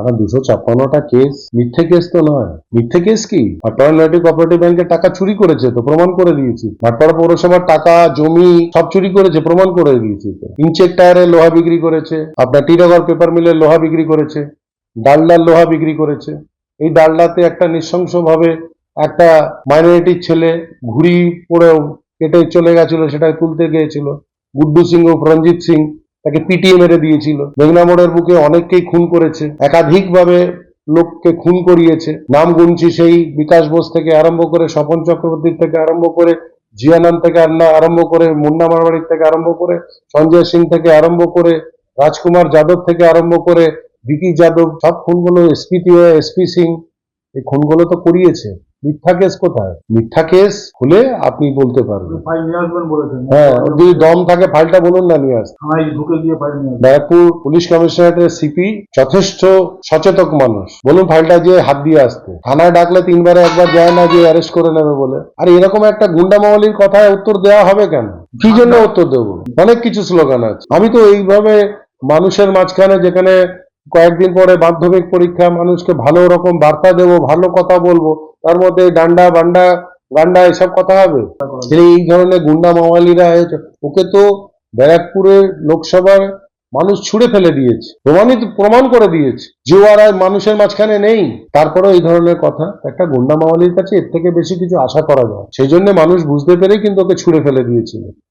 এখন দুশো ছাপ্পান্নটা কেস মিথ্যে কেস তো নয়। মিথ্যে কেস কি? ভাটপাড়া ইউনাইটেড কোঅপারেটিভ ব্যাংকের টাকা চুরি করেছে তো প্রমাণ করে দিয়েছি। ভাটপাড়া পৌরসভার টাকা, জমি সব চুরি করেছে, প্রমাণ করে দিয়েছি ইনচেক টায়ারে লোহা বিক্রি করেছে, আপনার টিটাগড় পেপার মিলের লোহা বিক্রি করেছে, ডালডার লোহা বিক্রি করেছে। এই ডালডাতে একটা নৃশংসভাবে একটা মাইনরিটির ছেলে ঘুড়ি পড়েও কেটে চলে গেছিল সেটা তুলতে গিয়েছিল। গুড্ডু সিং ও রঞ্জিত সিং তাকে পিটিয়ে মেরে দিয়েছিল। মেঘনা মোড়ের বুকে অনেককেই খুন করেছে। একাধিকভাবে লোককে খুন করিয়েছে। নাম গুনছি সেই বিকাশ বোস থেকে আরম্ভ করে স্বপন চক্রবর্তীর থেকে আরম্ভ করে জিয়ানন্দ থেকে আরম্ভ করে মুন্না মারবাড়ির থেকে আরম্ভ করে সঞ্জয় সিং থেকে আরম্ভ করে রাজকুমার যাদব থেকে আরম্ভ করে ভিকি যাদব, সব খুনগুলো এসপি এসপি সিং, এই খুনগুলো তো করিয়েছে। মিথ্যা কেস কোথায়? মিথ্যা কেস হলে আপনি বলতে পারবেন। ফাইল নিয়ে আসবেন বলেছেন। হ্যাঁ যদি দম থাকে ফাইলটা বলুন না নিয়ে আসতে। থানায় ঢুকে গিয়ে ফাইল নিয়ে ব্যারাকপুর পুলিশ কমিশনারেটের সিপি যথেষ্ট সচেতক মানুষ। বলুন ফাইলটা যে হাত দিয়ে আসতে। থানায় ডাকলে তিনবারে একবার যায় না যে অ্যারেস্ট করে নেবে বলে। আর এরকম একটা গুন্ডা মাওয়ালির কথায় উত্তর দেওয়া হবে কেন? কি জন্য উত্তর দেবো? অনেক কিছু স্লোগান আছে। আমি তো এইভাবে মানুষের মাঝখানে যেখানে কয়েকদিন পরে মাধ্যমিক পরীক্ষা মানুষকে ভালো রকম বার্তা দেবো ভালো কথা বলব তার মধ্যে ডান্ডা, বান্ডা, গান্ডা, এসব কথা হবে। এই ধরনের গুন্ডা মাওয়ালিরা ওকে তো ব্যারাকপুরের লোকসভার মানুষ ছুড়ে ফেলে দিয়েছে, প্রমাণিত, প্রমাণ করে দিয়েছে। যে আর মানুষের মাঝখানে নেই। তারপরে এই ধরনের কথা। একটা গুন্ডা মাওয়ালির কাছে এর থেকে বেশি কিছু আশা করা যায়। সেই জন্য মানুষ বুঝতে পেরেই কিন্তু ওকে ছুড়ে ফেলে দিয়েছিল।